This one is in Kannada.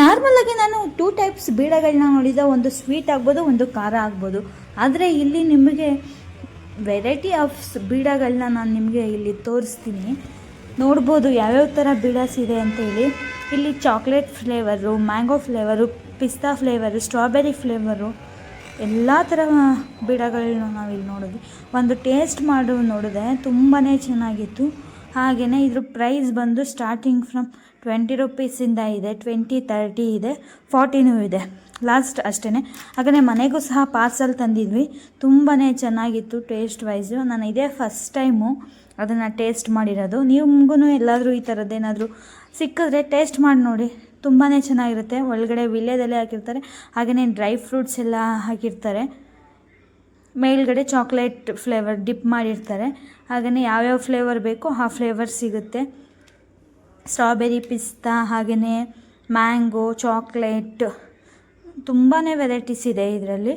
ನಾರ್ಮಲಾಗಿ ನಾನು ಟೂ ಟೈಪ್ಸ್ ಬೀಡಗಳನ್ನ ನೋಡಿದ, ಒಂದು ಸ್ವೀಟ್ ಆಗ್ಬೋದು, ಒಂದು ಖಾರ ಆಗ್ಬೋದು. ಆದರೆ ಇಲ್ಲಿ ನಿಮಗೆ ವೆರೈಟಿ ಆಫ್ ಬೀಡಗಳನ್ನ ನಾನು ನಿಮಗೆ ಇಲ್ಲಿ ತೋರಿಸ್ತೀನಿ. ನೋಡ್ಬೋದು ಯಾವ್ಯಾವ ಥರ ಬೀಡಸ್ ಇದೆ ಅಂತ ಹೇಳಿ. ಇಲ್ಲಿ ಚಾಕ್ಲೇಟ್ ಫ್ಲೇವರು ಮ್ಯಾಂಗೋ ಫ್ಲೇವರು ಪಿಸ್ತಾ ಫ್ಲೇವರು ಸ್ಟ್ರಾಬೆರಿ ಫ್ಲೇವರು ಎಲ್ಲ ಥರ ಬೀಡಗಳನ್ನ ನಾವಿಲ್ಲಿ ನೋಡಿದ್ವಿ. ಒಂದು ಟೇಸ್ಟ್ ಮಾಡು ನೋಡಿದೆ ತುಂಬಾ ಚೆನ್ನಾಗಿತ್ತು. ಹಾಗೆಯೇ ಇದ್ರ ಪ್ರೈಸ್ ಬಂದು ಸ್ಟಾರ್ಟಿಂಗ್ ಫ್ರಮ್ ಟ್ವೆಂಟಿ ರುಪೀಸಿಂದ ಇದೆ ಟ್ವೆಂಟಿ ತರ್ಟಿ ಇದೆ ಫಾರ್ಟಿನೂ ಇದೆ. ಲಾಸ್ಟ್ ಅಷ್ಟೇ ಹಾಗೆಯೇ ಮನೆಗೂ ಸಹ ಪಾರ್ಸಲ್ ತಂದಿದ್ವಿ. ತುಂಬಾ ಚೆನ್ನಾಗಿತ್ತು ಟೇಸ್ಟ್ ವೈಸು ನಾನು ಇದೇ ಫಸ್ಟ್ ಟೈಮು ಅದನ್ನು ಟೇಸ್ಟ್ ಮಾಡಿರೋದು. ನಿಮಗೂ ಎಲ್ಲಾದರೂ ಈ ಥರದ್ದೇನಾದರೂ ಸಿಕ್ಕಿದ್ರೆ ಟೇಸ್ಟ್ ಮಾಡಿ ನೋಡಿ. ತುಂಬಾ ಚೆನ್ನಾಗಿರುತ್ತೆ. ಒಳಗಡೆ ವಿಲೇದಲ್ಲೇ ಹಾಕಿರ್ತಾರೆ. ಹಾಗೆಯೇ ಡ್ರೈ ಫ್ರೂಟ್ಸ್ ಎಲ್ಲ ಹಾಕಿರ್ತಾರೆ. ಮೇಲ್ಗಡೆ ಚಾಕ್ಲೇಟ್ ಫ್ಲೇವರ್ ಡಿಪ್ ಮಾಡಿರ್ತಾರೆ. ಹಾಗೆಯೇ ಯಾವ್ಯಾವ ಫ್ಲೇವರ್ ಬೇಕೋ ಆ ಫ್ಲೇವರ್ ಸಿಗುತ್ತೆ. ಸ್ಟ್ರಾಬೆರಿ ಪಿಸ್ತಾ ಹಾಗೆಯೇ ಮ್ಯಾಂಗೋ ಚಾಕ್ಲೇಟ್ ತುಂಬಾ ವೆರೈಟೀಸ್ ಇದೆ ಇದರಲ್ಲಿ.